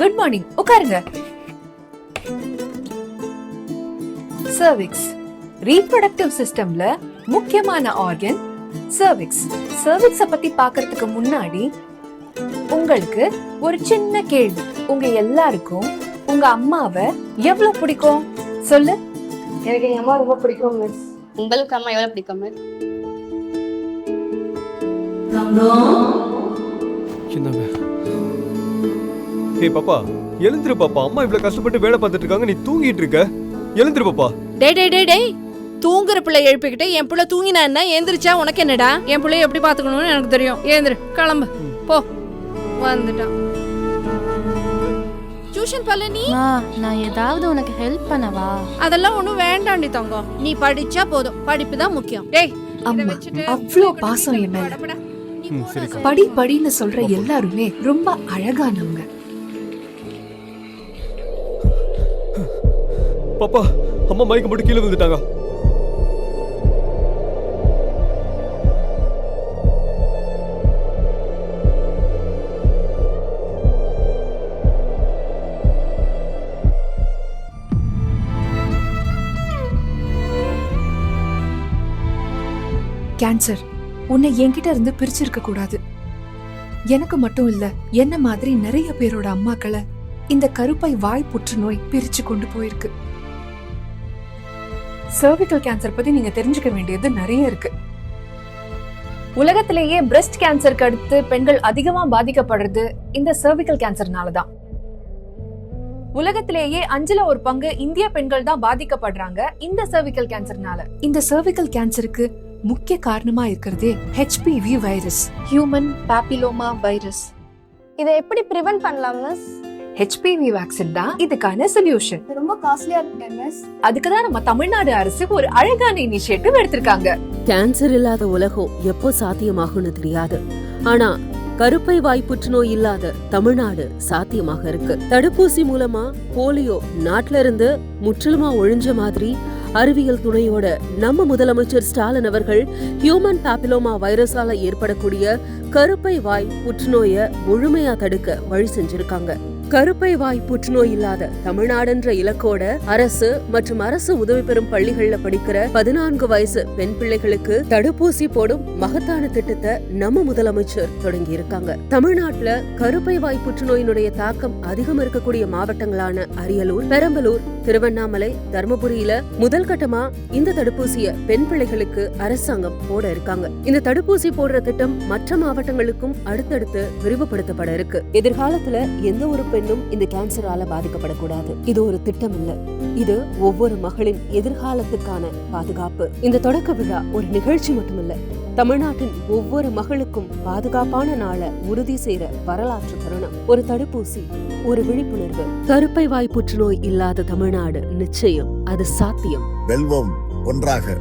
Good morning உட்காருங்க. Cervix reproductive சிஸ்டம்ல முக்கியமான ஆர்கன் சர்விக்ஸ் சர்விக்ஸ பத்தி பார்க்கிறதுக்கு முன்னாடி உங்களுக்கு ஒரு சின்ன கேள்வி. உங்க எல்லாருக்கும் உங்க அம்மாவை எவ்வளவு பிடிக்கும்? சொல்லு. எனக்கு எங்க அம்மா ரொம்ப பிடிக்கும் மிஸ் உங்களுக்கு அம்மா எவ்வளவு பிடிக்கும் மிஸ் இந்தாங்க ஏய் பாப்பா எழுந்திரு பாப்பா. அம்மா இவ்வளவு கஷ்டப்பட்டு வேலை பார்த்துட்டு இருக்காங்க. நீ தூங்கிட்டு இருக்க. எழுந்திரு பாப்பா. டேய் டேய் டேய் டேய். தூங்குற பிள்ளை எழுப்பிக்கிட்டு என் பிள்ளை தூங்கினா என்ன? எந்திரிச்சா உனக்கு என்னடா? என் பிள்ளைய எப்படி பாத்துக்கணும்னு எனக்கு தெரியும். ஏந்திரு கிளம்பு. போ. வந்துட்டான். டியூஷன் பழனி மா நான் ஏதாவது உனக்கு ஹெல்ப் பண்ணவா? அதெல்லாம் ஒண்ணும் வேண்டாண்டி தங்கம். நீ படிச்சா போதும். படிப்பு தான் முக்கியம். டேய் அம்மா வச்சுட்டு அவ்ளோ பிள்ளைய பாசம் படிக்க என் மேல. படி படின்னு சொல்ற எல்லாருமே ரொம்ப அழகானவங்க. பாப்பா அம்மா மயக்கம் போட்டு கீழே விழுந்துட்டாங்க. கேன்சர் உன்னை என்கிட்ட இருந்து பிரிச்சிருக்க கூடாது. எனக்கு மட்டும் இல்ல என்ன மாதிரி நிறைய பேரோட அம்மாக்களை இந்த கருப்பை வாய் புற்றுநோய் பிரிச்சு கொண்டு போயிருக்கு. சர்விக்கல் கேன்சர் பத்தி நீங்க தெரிஞ்சுக்க வேண்டியது நிறைய இருக்கு. உலகத்திலேயே பிரஸ்ட் கேன்சருக்கு அடுத்து பெண்கள் அதிகமா பாதிக்கப்படுறது இந்த சர்விக்கல் கேன்சர்னால தான். உலகத்திலேயே அஞ்சுல ஒரு பங்கு இந்திய பெண்கள் தான் பாதிக்கப்படுறாங்க இந்த சர்விக்கல் கேன்சர்னால இந்த சர்விக்கல் கேன்சருக்கு முக்கிய காரணமா இருக்கிறதே HPV virus human papilloma virus இதை எப்படி ப்ரிவென்ட் பண்ணலாம் மிஸ் ஹெச்பிவி வேக்சின் தான் இதுக்கான சொல்யூஷன் காஸ்ட்லியா இருக்கு மிஸ் அதுக்கு தான் நம்ம தமிழ்நாடு அரசு ஒரு அழகான இனிஷியேட்டிவ் எடுத்திருக்காங்க. கேன்சர் இல்லாத உலகம் எப்போ சாத்தியமாகும்னு தெரியாது. ஆனா கருப்பை வாய் புற்றுநோய் இல்லாத தமிழ்நாடு சாத்தியமாக இருக்கு. தடுப்பூசி மூலமா போலியோ நாட்டுல இருந்து முற்றிலுமா ஒழிஞ்ச மாதிரி அறிவியல் துணையோட நம்ம முதலமைச்சர் ஸ்டாலின் அவர்கள் ஹியூமன் பாப்பிலோமா வைரஸால ஏற்படக்கூடிய கருப்பை வாய் புற்றுநோய முழுமையா தடுக்க வழி செஞ்சிருக்காங்க. கருப்பை வாய் புற்றுநோய் இல்லாத தமிழ்நாடுன்ற இலக்கோட அரசு மற்றும் அரசு உதவி பெறும் பள்ளிகள்ல படிக்கிற பதினான்கு வயசு பெண் பிள்ளைகளுக்கு தடுப்பூசி போடும் மகத்தான திட்டத்தை நம்ம முதலமைச்சர் தொடங்கி இருக்காங்க தமிழ்நாட்டுல கருப்பை வாய் புற்றுநோயினுடைய தாக்கம் அதிகம் இருக்கக்கூடிய மாவட்டங்களான அரியலூர் பெரம்பலூர் திருவண்ணாமலை தருமபுரியில முதல் கட்டமா இந்த தடுப்பூசிய பெண் பிள்ளைகளுக்கு அரசாங்கம் போட இருக்காங்க. இந்த தடுப்பூசி போடுற திட்டம் மற்ற மாவட்டங்களுக்கும் அடுத்தடுத்து விரிவுபடுத்தப்பட இருக்கு. எதிர்காலத்துல எந்த ஒரு பெண்ணும் இந்த கேன்சரால பாதிக்கப்படக்கூடாது. இது ஒரு திட்டம் இல்ல இது ஒவ்வொரு மகளின் எதிர்காலத்துக்கான பாதுகாப்பு. இந்த தொடக்க விழா ஒரு நிகழ்ச்சி மட்டுமல்ல. தமிழ்நாட்டின் ஒவ்வொரு மகளுக்கும் பாதுகாப்பான நாளை உறுதி செய்யற வரலாற்று தருணம். ஒரு தடுப்பூசி ஒரு விழிப்புணர்வு. கருப்பை வாய் புற்றுநோய் இல்லாத தமிழ்நாடு நிச்சயம் அது சாத்தியம். வெல்வோம் ஒன்றாக.